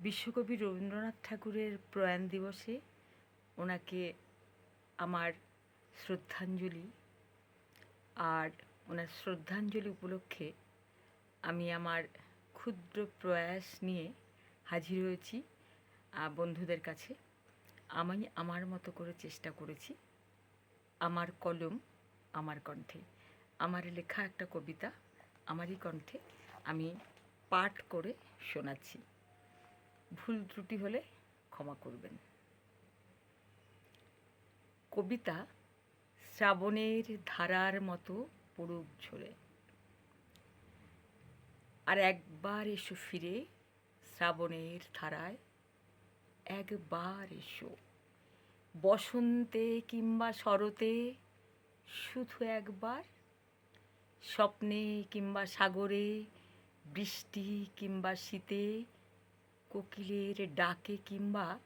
বিশ্বকবি রবীন্দ্রনাথ ঠাকুরের প্রয়াণ দিবসে ওনাকে আমার শ্রদ্ধাঞ্জলি আর ওনার শ্রদ্ধাঞ্জলি উপলক্ষে আমি আমার ক্ষুদ্র প্রয়াস নিয়ে হাজির হয়েছি বন্ধুদের কাছে। আমি আমার মতো করে চেষ্টা করেছি। আমার কলম আমার কণ্ঠে, আমার লেখা একটা কবিতা আমারই কণ্ঠে আমি পাঠ করে শোনাচ্ছি। ভুল ত্রুটি হলে ক্ষমা করবেন। কবিতা শ্রাবণের ধারার মতো পড়ুক ঝরে। আর একবার এসো ফিরে শ্রাবণের ধারায়, একবার এসো। বসন্তে কিংবা শরতে শুধু একবার, স্বপ্নে কিংবা সাগরে, বৃষ্টি কিংবা শীতে কোকিলের ডাকে কিংবা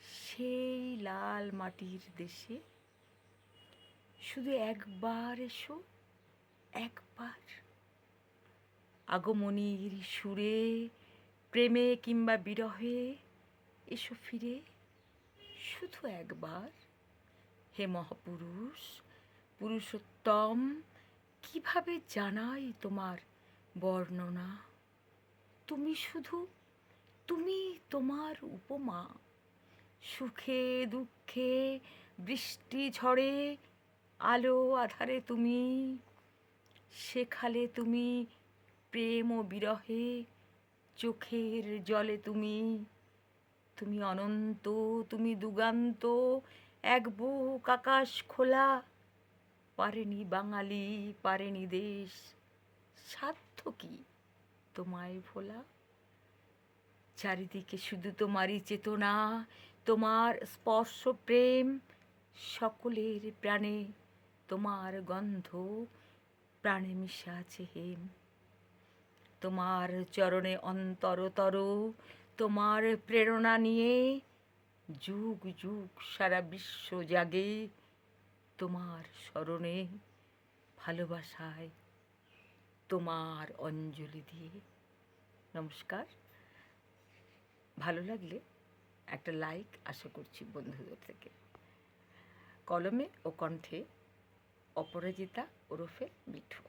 সেই লাল মাটির দেশে শুধু একবার এসো, একবার। আগমনীর সুরে, প্রেমে কিংবা বিরহে এসো ফিরে, শুধু একবার। হে মহাপুরুষ, পুরুষোত্তম, কীভাবে জানাই তোমার বর্ণনা? তুমি শুধু তোমার উপমা। সুখে, দুঃখে, বৃষ্টি ঝড়ে, আলো আধারে তুমি, শেখালে তুমি, প্রেম ও বিরহে, চোখের জলে তুমি তুমি অনন্ত, তুমি দুগান্ত, এক বুক আকাশ খোলা, পারেনি বাঙালি, পারেনি দেশ, সাধ্য কি তোমায় ভোলা? চারিদিকে শুধু তোমারই চেতনা, তোমার স্পর্শ প্রেম, সকলের প্রাণে তোমার গন্ধ, প্রাণে মিশে আছে হেম। তোমার চরণে অন্তরতর, তোমার প্রেরণা নিয়ে যুগ যুগ সারা বিশ্ব জাগে, তোমার স্মরণে ভালোবাসায় তোমার অঞ্জলি দিয়ে। নমস্কার। ভালো লাগলে একটা লাইক আশা করছি বন্ধুদের থেকে। কলমে ও কণ্ঠে অপরাজিতা ওরফে মিঠু।